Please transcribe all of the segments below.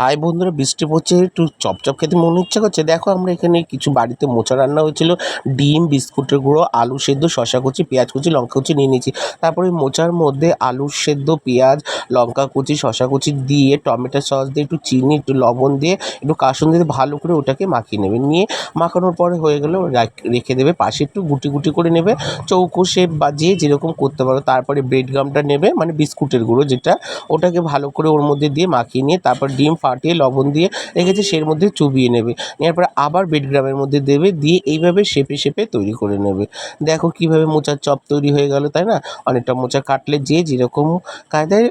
High বন্ধুরা, বৃষ্টি পড়ছে, একটু চপচপ খেতে মনে ইচ্ছা করছে। দেখো আমরা এখানে কিছু বাড়িতে মোচা রান্না হয়েছিল। ডিম, বিস্কুটের গুঁড়ো, আলু সেদ্ধ শশা কুচি, পেঁয়াজ কুচি, লঙ্কা কুচি নিয়ে নিয়েছি। তারপরে ওই মোচার মধ্যে আলু সেদ্ধ, পেঁয়াজ, লঙ্কা কুচি শশা কুচি দিয়ে, টমেটো সস দিয়ে, একটু চিনি, একটু লবণ দিয়ে, একটু কাসুন দিয়ে ভালো করে ওটাকে মাখিয়ে নেবে। নিয়ে মাখানোর পরে হয়ে গেলে, রাখ- দেবে, পাশে একটু গুটি গুটি করে নেবে। চৌকো শেপ বা যে যেরকম করতে পারো, তারপরে ব্রেড গামটা নেবে মানে বিস্কুটের গুঁড়ো যেটা, ওটাকে ভালো করে ওর মধ্যে দিয়ে মাখিয়ে নিয়ে, তারপর ডিম ফাটিয়ে লবণ দিয়ে রেখেছে সের মধ্যে চুবিয়ে নেবে। নেওয়ার পরে আবার বেডগ্রামের মধ্যে দেবে, দিয়ে এইভাবে শেপে শেপে তৈরি করে নেবে। দেখো কীভাবে মোচার চপ তৈরি হয়ে গেল, তাই না? অনেকটা মোচা কাটলে যে যেরকম কায়দায়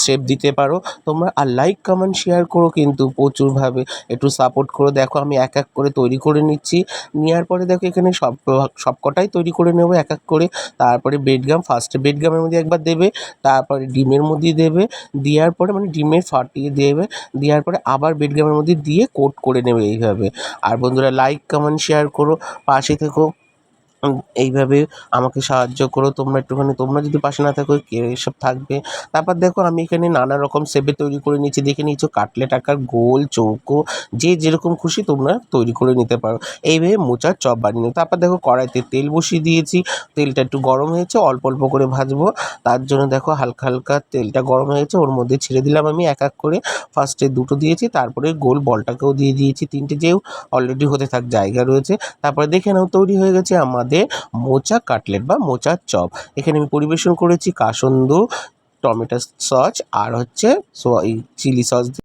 শেপ দিতে পারো। তোমরা আর লাইক কমেন্ট শেয়ার করো কিন্তু প্রচুরভাবে। একটু সাপোর্ট করো। দেখো আমি এক এক করে তৈরি করে নিচ্ছি। নেওয়ার পরে দেখো এখানে সব, সবকটাই তৈরি করে নেব এক এক করে। তারপরে বেডগ্রাম ফার্স্টে বেডগ্রামের মধ্যে একবার দেবে। তারপরে ডিমের মধ্যে দেবে। দেওয়ার পরে মানে ডিমে ফাটিয়ে দেবে। দেওয়ার পরে আবার বেডগ্রামের মধ্যে দিয়ে কোট করে নেবে এইভাবে। আর বন্ধুরা লাইক কমেন্ট শেয়ার করো। পাশে থেকো। উম, এইভাবে আমাকে সাহায্য করো। তোমরা একটুখানি তোমরা যদি পাশে না থাকো কে এসব থাকবে? তারপর দেখো আমি এখানে নানা রকম শেপে তৈরি করে নিচ্ছি দেখে নিচ্ছ কাটলেট আকার গোল চৌকো যে যেরকম খুশি তোমরা তৈরি করে নিতে পারো। এইভাবে মোচার চপ বানিয়ে তারপর দেখো কড়াইতে তেল বসিয়ে দিয়েছি। তেলটা একটু গরম হয়েছে অল্প অল্প করে ভাজবো। তার জন্য দেখো হালকা হালকা তেলটা গরম হয়েছে। ওর মধ্যে ছেড়ে দিলাম আমি এক এক করে। ফার্স্টে দুটো দিয়েছি তারপরে গোল বলটাকেও দিয়ে দিয়েছি। তিনটে যেও অলরেডি হতে থাক জায়গা রয়েছে। তারপরে দেখে নাও তৈরি হয়ে গেছে আমাদের মোচা কাটলেট বা মোচার চপ। এখানে আমি পরিবেশন করেছি কাসন্দু টমেটো সস আর হচ্ছে চিলি সস